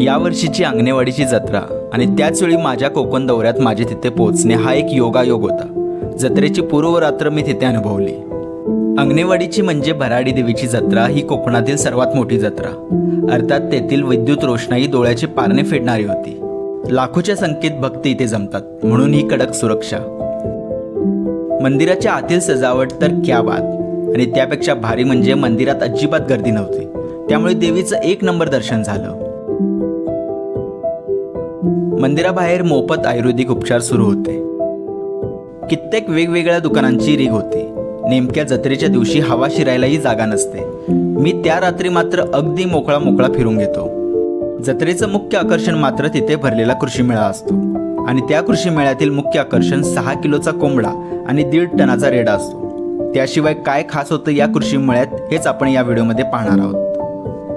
यावर्षीची अंगणेवाडीची जत्रा आणि त्याचवेळी माझ्या कोकण दौऱ्यात माझे तिथे पोहोचणे हा एक योगायोग होता. जत्रेची पूर्वरात्र मी तिथे अनुभवली. अंगणेवाडीची म्हणजे भराडी देवीची जत्रा ही कोकणातील सर्वात मोठी जत्रा. अर्थात तेथील विद्युत रोषणाई डोळ्याचे पारणे फेडणारी होती. लाखोच्या संख्येत भक्त इथे जमतात म्हणून ही कडक सुरक्षा. मंदिराच्या आतील सजावट तर क्या बात आणि त्यापेक्षा भारी म्हणजे मंदिरात अजिबात गर्दी नव्हती. त्यामुळे देवीचं एक नंबर दर्शन झालं. मंदिराबाहेर मोफत आयुर्वेदिक उपचार सुरू होते. कित्येक वेगवेगळ्या दुकानांची रीग होती. नेमक्या जत्रेच्या दिवशी हवा शिरायलाही जागा नसते. मी त्या रात्री मात्र अगदी मोकळा मोकळा फिरून घेतो. जत्रेचं मुख्य आकर्षण मात्र तिथे भरलेला कृषी मेळा असतो. आणि त्या कृषी मेळ्यातील मुख्य आकर्षण सहा किलोचा कोंबडा आणि दीड टनाचा रेडा असतो. त्याशिवाय काय खास होतं या कृषी मेळ्यात हेच आपण या व्हिडिओमध्ये पाहणार आहोत.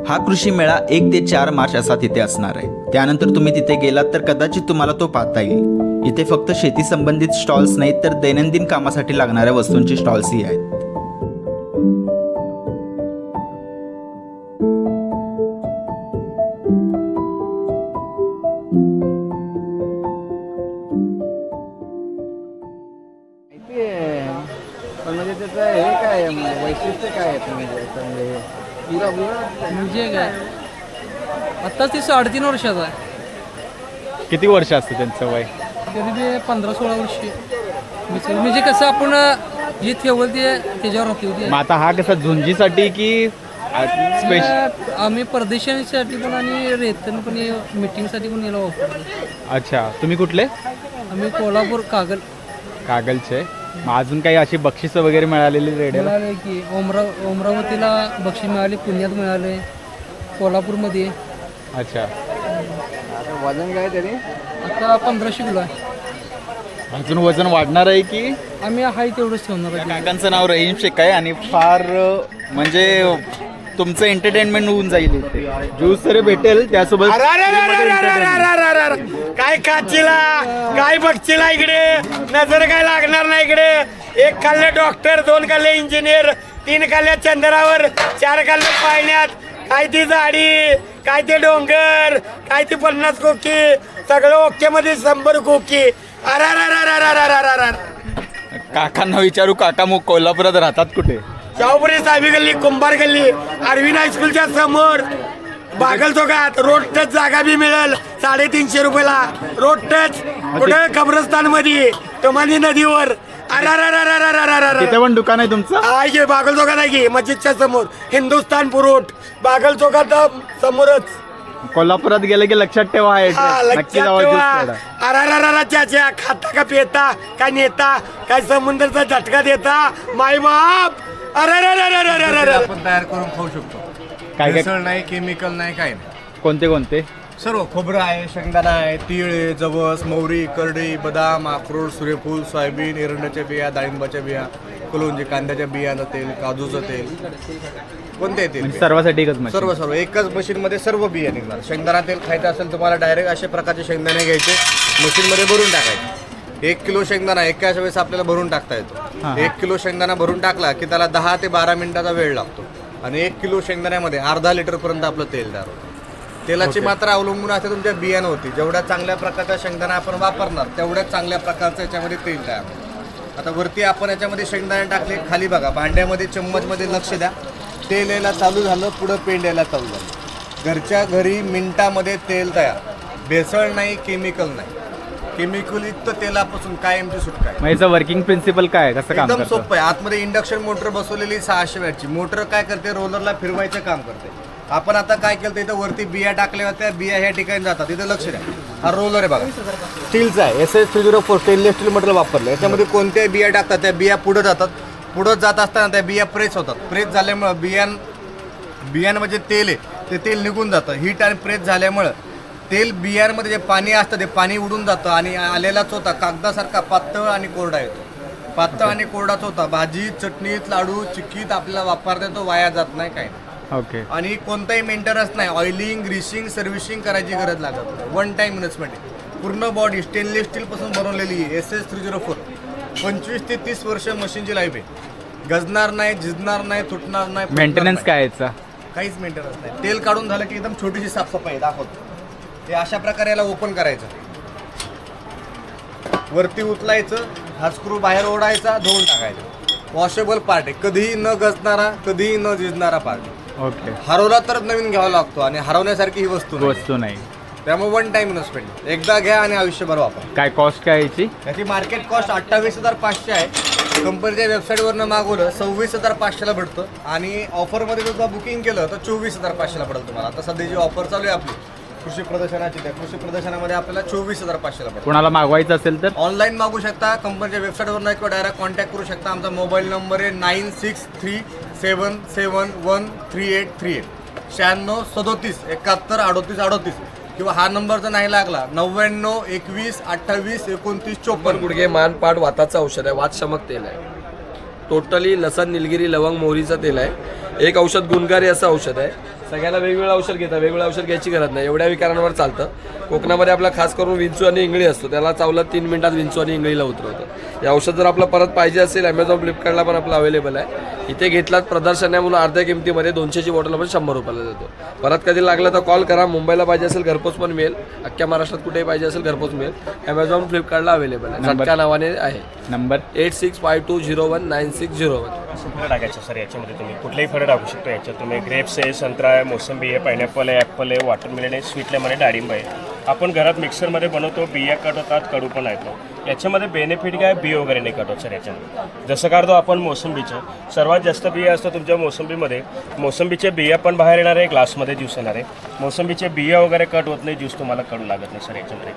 हा कृषी मेळा एक ते चार मार्च असा तिथे असणार आहे. त्यानंतर तुम्ही तिथे गेलात तर कदाचित तुम्हाला तो पाहता येईल. इथे फक्त शेती संबंधित स्टॉल्स नाहीत तर दैनंदिन कामासाठी लागणाऱ्या वस्तूंचे स्टॉल्सही आहेत. पण म्हणजे त्याचं हे काय वैशिष्ट्य काय आहे? म्हणजे म्हणजे काय? आत्ताच ती साडेतीन वर्षाचा आहे. किती वर्ष असतं त्यांचं वय? तरी ते पंधरा सोळा वर्षी. म्हणजे म्हणजे कसं आपण जे ठेवलं ते त्याच्यावर होती होती मग आता हा कसा झुंजीसाठी की स्पेशल आम्ही परदेशांसाठी पण आणि रेतन पण मिटिंगसाठी पण याला वापरतो. अच्छा. तुम्ही कुठले? आम्ही कोल्हापूर कागल. कागलचे. मग अजून काही अशी बक्षिसं वगैरे मिळालेली रेडिओला मिळाले की अमरा अमरावतीला बक्षीस मिळाले पुण्यात मिळाले कोल्हापूरमध्ये. अच्छा. आता वजन काय तरी? आता पंधराशे किलो आहे. अजून वजन वाढणार आहे की? आम्ही आहे तेवढंच ठेवणार आहे. काकांचं नाव रहीम शेख आहे आणि फार अ, म्हणजे तुमचं एंटरटेनमेंट होऊन जाईल इथे ज्यूस तरी भेटेल त्यासोबत काय खाचीला काय बघचीला इकडे नजर काय लागणार नाही इकडे एक खाल्ले डॉक्टर दोन खाल्ले इंजिनियर तीन खाल्ले चंद्रावर चार खाल्ले पाळण्यात काय ती झाडी काय ते डोंगर काय ती पन्नास कोकी सगळं ओके मध्ये शंभर कोकी अरारारारारारारारार. काकांना विचारू काका मग कोल्हापुरात राहतात कुठे शाहूपुरी साहेबी गल्ली कुंभार गल्ली अरविंद हायस्कूलच्या समोर. बागल चौकात रोड टच जागा बी मिळेल साडेतीनशे रुपयाला. रोड टच कुठे? कब्रस्तानमध्ये तुम्हाला नदीवर. दुकान आहे तुमचं आहे बागल चौकात आहे की मस्जिदच्या समोर हिंदुस्थान पुरोट बागल चौकात समोरच कोल्हापुरात गेले की लक्षात ठेवा आहे नक्की खाता का पेता काय नेता काय समुद्राचा झटका देता माय बाप आपण तयार करून खाऊ शकतो. काय भेसळ नाही केमिकल नाही काय नाही. कोणते कोणते? सर्व खोबरं आहे शेंगदाणा आहे तीळ आहे जवस मोहरी करडी बदाम अक्रोड सूर्यफूल सोयाबीन एरंडाच्या बिया डाळिंबाच्या बिया कलोंजी कांद्याच्या बियाचं तेल काजूचं तेल. कोणते तेल म्हणजे सर्वासाठी एकच मशीन. सर्व सर्व. एकाच मशीनमध्ये सर्व बिया निघणार. शेंगदाणा तेल खायचं असेल तुम्हाला डायरेक्ट अशा प्रकारचे शेंगदाणे घ्यायचे. मशीनमध्ये भरून टाकायचे. एक किलो शेंगदाणा एकाच वेळेस आपल्याला भरून टाकता येतो. एक किलो शेंगदाणा भरून टाकला की त्याला दहा ते बारा मिनिटाचा वेळ लागतो. आणि एक किलो शेंगदाण्यामध्ये अर्धा लिटर पर्यंत आपलं तेल तयार होतं. तेलाची मात्रा अवलंबून असते तुमच्या बियांवरती जेवढ्या चांगल्या प्रकारचा शेंगदाणा आपण वापरणार तेवढ्याच चांगल्या प्रकारचं याच्यामध्ये तेल तयार होतं. आता वरती आपण याच्यामध्ये शेंगदाणे टाकले खाली बघा भांड्यामध्ये चम्मचमध्ये लक्ष द्या. तेल यायला चालू झालं पुढं पेंड यायला चालू झालं. घरच्या घरी मिनिटामध्ये तेल तयार. भेसळ नाही केमिकल नाही. केमिकलयुक्त तेलापासून कायमची सुटका आहे. मग याचं वर्किंग प्रिन्सिपल काय आहे? कसं काम एकदम करतं? सोपं आहे. आतमध्ये इंडक्शन मोटर बसवलेली सहाशे वॅटची मोटर काय करते? रोलरला फिरवायचं काम करते. आपण आता काय केलं इथं वरती बिया टाकल्या होत्या. बिया ह्या ठिकाणी जातात. इथं लक्ष द्या. हा रोलर आहे बघा. स्टीलचा आहे. S S three zero four stainless steel material वापरलं याच्यामध्ये कोणत्याही बिया टाकतात. त्या बिया पुढे जातात. पुढं जात असताना त्या बिया प्रेस होतात. प्रेस झाल्यामुळं बियां बियांमध्ये तेल आहे. ते तेल निघून जातं. हीट आणि प्रेस झाल्यामुळं तेल बियांमध्ये जे पाणी असतं ते पाणी उडून जातं आणि आलेलाच होता कागदासारखा पातळ आणि कोरडा येतो. पातळ आणि कोरडाच होता भाजी चटणीत लाडू चिक्कीत आपल्याला वापरता येतो वाया जात नाही काही नाही. ओके. आणि कोणताही मेंटेनन्स नाही ऑइलिंग ग्रीसिंग सर्व्हिसिंग करायची गरज लागत वन टाइम इन्व्हेस्टमेंट पूर्ण बॉडी स्टेनलेस स्टीलपासून बनवलेली आहे S S three zero four पंचवीस ते तीस वर्ष मशीनची लाईफ आहे. गजणार नाही झिजणार नाही तुटणार नाही मेंटेनन्स. काय याचा? काहीच मेंटेनन्स नाही. तेल काढून झालं की एकदम छोटीशी साफसफाई दाखवतो. हे अशा प्रकारे याला ओपन करायचं. वरती उचलायचं हा स्क्रू बाहेर ओढायचा धुवून टाकायचा. वॉशेबल पार्ट आहे. कधीही न गजणारा कधीही न झिजणारा पार्ट ओके हरवला तर नवीन घ्यावा लागतो आणि हरवण्यासारखी ही वस्तू नाही. वस्तू नाही. त्यामुळे वन टाइम इन्व्हेस्टमेंट एकदा घ्या आणि आयुष्यभर वापरा. काय कॉस्ट काय याची? त्याची मार्केट कॉस्ट अठ्ठावीस हजार पाचशे आहे. कंपनीच्या वेबसाईटवरनं मागवलं सव्वीस हजार पाचशेला भेटतं. आणि ऑफरमध्ये सुद्धा बुकिंग केलं तर चोवीस हजार पाचशेला पडेल तुम्हाला. आता सध्या जी ऑफर चालू आहे आपली कृषी प्रदर्शनाची त्या कृषी प्रदर्शनामध्ये आपल्याला चोवीस हजार पाचशेला पडेल कोणाला मागवायचं असेल तर? ऑनलाईन मागू शकता कंपनीच्या वेबसाईटवरनं किंवा डायरेक्ट कॉन्टॅक्ट करू शकता. आमचा मोबाईल नंबर आहे nine six three seven seven one three eight three eight. शहाण्णव सदोतीस एकाहत्तर अडोतीस अडोतीस. किंवा हा नंबर जर नाही लागला नव्याण्णव एकवीस अठ्ठावीस एकोणतीस चोपन्न. गुडघे मान पाठ वाताचं औषध आहे. वातशामक तेल आहे. टोटली लसण निलगिरी लवंग मोहरीचं तेल आहे. एक औषध गुणकारी असं औषध आहे. सगळ्यांना वेगवेगळं औषध घेतात वेगवेगळं औषध घ्यायची गरज नाही. एवढ्या विकारांवर चालतं. कोकणामध्ये आपला खास करून विंचू आणि इंगळी असतो. त्याला चावलं तीन मिनिटात विंचू आणि इंगळीला उतरवतं. हे औषध जर आपलं परत पाहिजे असेल अमेझॉन फ्लिपकार्टला पण आपलं अवेलेबल आहे. इथे घेतलात प्रदर्शन आहे म्हणून अर्ध्या किमतीमध्ये दोनशेची बॉटल आपण शंभर रुपयाला देतो. परत कधी लागलं तर कॉल करा. मुंबईला पाहिजे असेल घरपोच पण मिळेल. अख्ख्या महाराष्ट्रात कुठेही पाहिजे असेल घरपोच मिळेल. अमेझॉन फ्लिपकार्टला अवेलेबल आहे? झटका नावाने आहे. Number. Eight six five two zero one nine six zero one फळं टाकायचं सर याच्यामध्ये तुम्ही. कुठलेही फळं टाकू शकतो याच्यात. तुम्ही ग्रेप्स आहे संत्रा आहे मोसंबी आहे पायनॅपल आहे ॲपल आहे वॉटरमेलन आहे स्वीट लेमन आहे डाळिंब आहे. आपण घरात मिक्सरमध्ये बनवतो बिया कट होतात कडू पण येतो याच्यामध्ये बेनिफिट काय? बी वगैरे नाही कट होत सर याच्यामध्ये. जसं काढतो आपण मोसंबीचं सर्वात जास्त बिया असतं तुमच्या मोसंबीमध्ये. मोसंबीच्या बिया पण बाहेर येणार आहे ग्लासमध्ये ज्यूस येणार आहे. मोसंबीचे बिया वगैरे कट होत नाही ज्यूस तुम्हाला कडू लागत नाही सर याच्यामध्ये.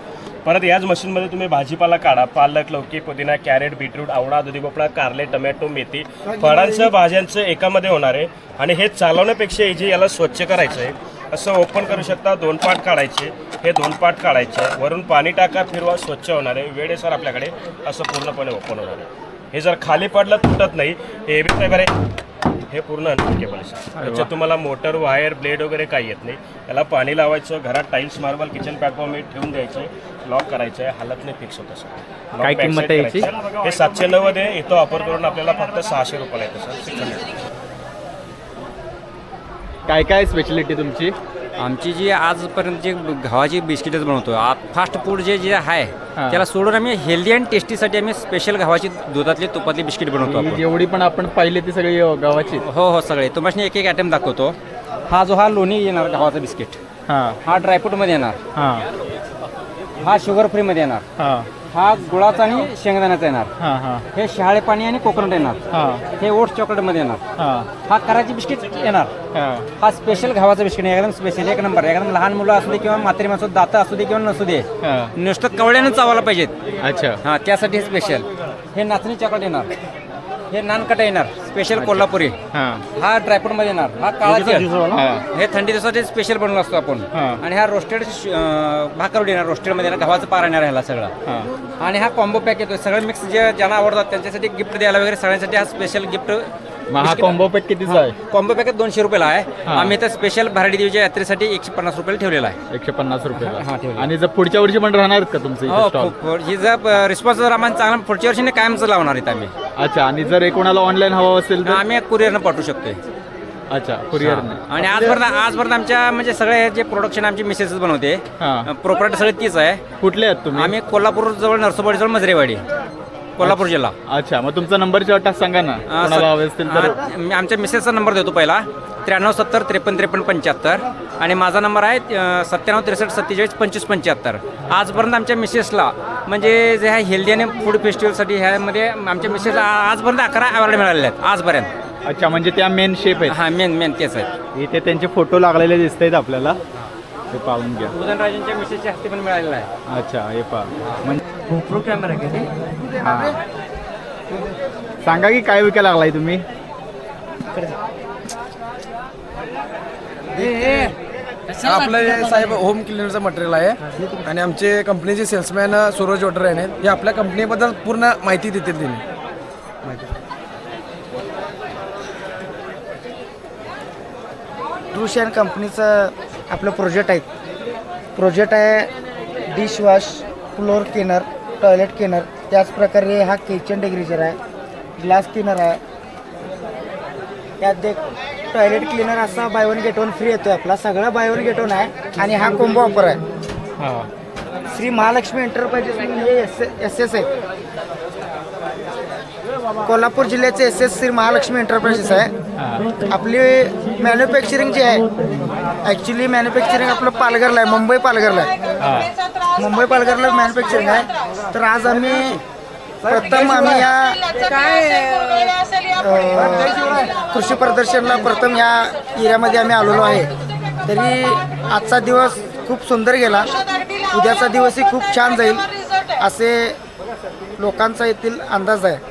परत याच मशीनमध्ये तुम्ही भाजीपाला काढा पालक लौकी पुदिना कॅरेट बीटरूट आवळा दुधी भोपळा कारले टमॅटो मेथी. फळांचं भाज्यांचं एकामध्ये होणार आहे. आणि हे चालवण्यापेक्षा इजी याला स्वच्छ करायचं आहे असं ओपन करू शकता दोन पाट काढायचे. हे दोन पाट काढायचे. वरून पाणी टाका फिरवा स्वच्छ होणार आहे. वेळ आहे सर आपल्याकडे. असं पूर्णपणे ओपन होणार आहे. हे जर खाली पडलं तुटत नाही. हे एबी फायबर आहे हे पूर्ण अनब्रेकेबल आहे सर. याच्यात तुम्हाला मोटर वायर ब्लेड वगैरे काही येत नाही. याला पाणी लावायचं घरात टाईल्स मार्बल किचन प्लॅटफॉर्म हे ठेवून द्यायचे. लॉक करायचं. आहे हालत नाही फिक्स होतं सर. काय किंमत. हे सातशे नव्वद आहे. इथं वापर करून आपल्याला फक्त सहाशे रुपयाला येतं सर. सिक्स हंड्रेड काय काय स्पेशलिटी तुमची? आमची जी आजपर्यंत जी गव्हाची बिस्किटच बनवतो फास्ट फूड जे जे आहे. त्याला सोडून आम्ही हेल्दी अँड टेस्टीसाठी आम्ही स्पेशल गव्हाची दुधातली तुपातली बिस्किट बनवतो आपण. जेवढी पण आपण पाहिली ती सगळी गावाची हो हो सगळे. तुम्हाला एक एक आयटम दाखवतो. हा जो हा लोणी येणार गव्हाचा बिस्किट. हां. हा ड्रायफ्रूटमध्ये येणार. हां. हा शुगर फ्रीमध्ये येणार. हां. हा गुळाचा आणि शेंगदाण्याचा येणार. हां हां. हे शहाळे पाणी आणि कोकोनट येणार. हां. हे ओट्स चॉकलेटमध्ये येणार. हां. हा कराची बिस्किट येणार. हां. हा स्पेशल गव्हाचा बिस्किट आहे, एकदम स्पेशल एक नंबर एकदम लहान मुलं असू दे किंवा म्हातारी माणसं दात असू दे किंवा नसू दे हां. नुसतं कवड्यानं चावायला पाहिजेत. अच्छा. हां त्यासाठी स्पेशल हे नाचणी चॉकलेट येणार. हे नानकटा येणार स्पेशल कोल्हापुरी. हां. हा ड्रायफ्रूटमध्ये येणार हा काळा. हां. हे थंडी दिवसासाठी स्पेशल बनवलं असतो आपण. हां. आणि हा रोस्टेड भाकरवडी येणार रोस्टेडमध्ये येणार गव्हाचं पारा येणार ह्याला सगळं. आणि हा कॉम्बो पॅक येतो सगळं मिक्स जे ज्यांना आवडतात त्यांच्यासाठी गिफ्ट द्यायला वगैरे सगळ्यांसाठी हा स्पेशल गिफ्ट मग हा कॉम्बो पॅक कितीचा आहे? कॉम्बो पॅकेट दोनशे रुपयाला आहे. हां. आम्ही इथं स्पेशल भराडी देवीच्या यात्रेसाठी एकशे पन्नास रुपयाला ठेवलेला आहे. एकशे पन्नास हां, रुपये ठेवलं. आणि जर पुढच्या वर्षी पण राहणार का तुमचं इथे हो स्टॉल खूप ही जर रिस्पॉन्स जर आम्हाला चांगला पुढच्या वर्षी कायमच लावणार आहेत आम्ही. अच्छा आणि जर एक कोणाला ऑनलाईन हवं असेल तर? आम्ही कुरिअरनं पाठवू शकतोय. अच्छा कुरिअरने आणि आजपर्यंत आजपर्यंत आमच्या म्हणजे सगळे जे प्रोडक्शन आमची मिसेस बनवते हां. प्रॉपर्टी सगळी तीच आहे. कुठले आहेत तुम्ही? आम्ही कोल्हापूर जवळ नरसोबाडी जवळ मजरेवाडी. कोल्हापूर जिल्हा. अच्छा मग तुमचा नंबर टाक सांगा ना. अं, कोणाला हवे असतील तर. अं, मी आमच्या मिसेसचा नंबर देतो पहिला. त्र्याण्णव सत्तर त्रेपन्न त्रेपन्न पंच्याहत्तर. आणि माझा नंबर आहे सत्त्याण्णव त्रेसष्ट सत्तेचाळीस पंचवीस पंच्याहत्तर. आजपर्यंत आमच्या मिसेसला म्हणजे जे ह्या हेल्दी आणि फूड फेस्टिवलसाठी ह्यामध्ये आमच्या मिसेसला आजपर्यंत अकरा अवॉर्ड मिळालेले आहेत आजपर्यंत. अच्छा म्हणजे त्या मेन शेप आहेत. हा मेन मेन तेच आहेत. इथे त्यांचे फोटो लागलेले दिसत आहेत आपल्याला. ते पाहून घ्या. उदयनराजेंच्या मिसेसच्या हस्ते पण मिळालेला आहे. अच्छा हे पहा. म्हणजे गोप्रो कॅमेरा हां. सांगा की काय विकायला लागलाय तुम्ही? आपलं हे साहेब होम क्लिनरचं मटेरियल आहे. आणि आमचे कंपनीचे सेल्समॅन सूरज वॉटर आहेत हे आपल्या कंपनीबद्दल पूर्ण माहिती देतील त्यांनी ट्रुशन कंपनीचं आपलं प्रोजेक्ट आहे प्रोजेक्ट आहे dish wash floor cleaner toilet cleaner त्याचप्रकारे हा किचन डेग्रीजर आहे ग्लास क्लिनर आहे. त्यात देख टॉयलेट क्लिनर असा buy one get one free येतो आपला. सगळं बाय वन गेट वन आहे आणि हा कोंबो ऑफर आहे. श्री महालक्ष्मी एंटरप्राइजेस म्हणून हे एस एस एस आहे. कोल्हापूर जिल्ह्याचे S S Shri Mahalakshmi enterprises आहे. आपली मॅन्युफॅक्चरिंग जी आहे ॲक्च्युली मॅन्युफॅक्चरिंग आपलं पालघरला आहे मुंबई पालघरला आहे. मुंबई पालघरला मॅन्युफॅक्चरिंग आहे. तर आज आम्ही प्रथम आम्ही या कृषी प्रदर्शनला प्रथम या एरियामध्ये आम्ही आलेलो आहे. तरी आजचा दिवस खूप सुंदर गेला. उद्याचा दिवसही खूप छान जाईल असे लोकांचा येथील अंदाज आहे.